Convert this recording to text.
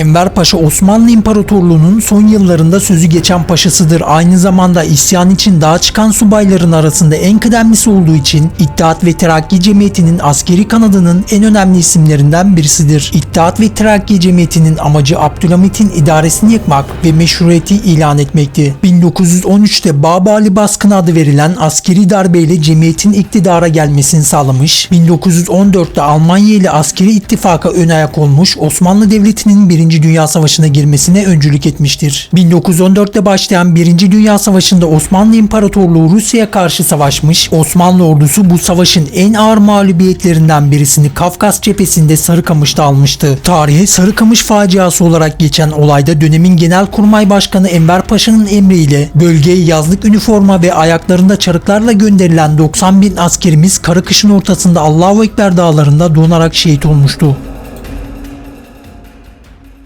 Enver Paşa Osmanlı İmparatorluğu'nun son yıllarında sözü geçen paşasıdır. Aynı zamanda isyan için dağa çıkan subayların arasında en kıdemlisi olduğu için İttihat ve Terakki Cemiyeti'nin askeri kanadının en önemli isimlerinden birisidir. İttihat ve Terakki Cemiyeti'nin amacı Abdülhamit'in idaresini yıkmak ve meşruiyeti ilan etmekti. 1913'te Babali baskını adı verilen askeri darbeyle cemiyetin iktidara gelmesini sağlamış. 1914'te Almanya ile askeri ittifaka ön ayak olmuş Osmanlı Devleti'nin 1. Dünya Savaşı'na girmesine öncülük etmiştir. 1914'te başlayan 1. Dünya Savaşı'nda Osmanlı İmparatorluğu Rusya'ya karşı savaşmış. Osmanlı ordusu bu savaşın en ağır mağlubiyetlerinden birisini Kafkas cephesinde Sarıkamış'ta almıştı. Tarihe Sarıkamış faciası olarak geçen olayda dönemin Genelkurmay Başkanı Enver Paşa'nın emriyle bölgeye yazlık üniforma ve ayaklarında çarıklarla gönderilen 90 bin askerimiz kara kışın ortasında Allahu Ekber dağlarında donarak şehit olmuştu.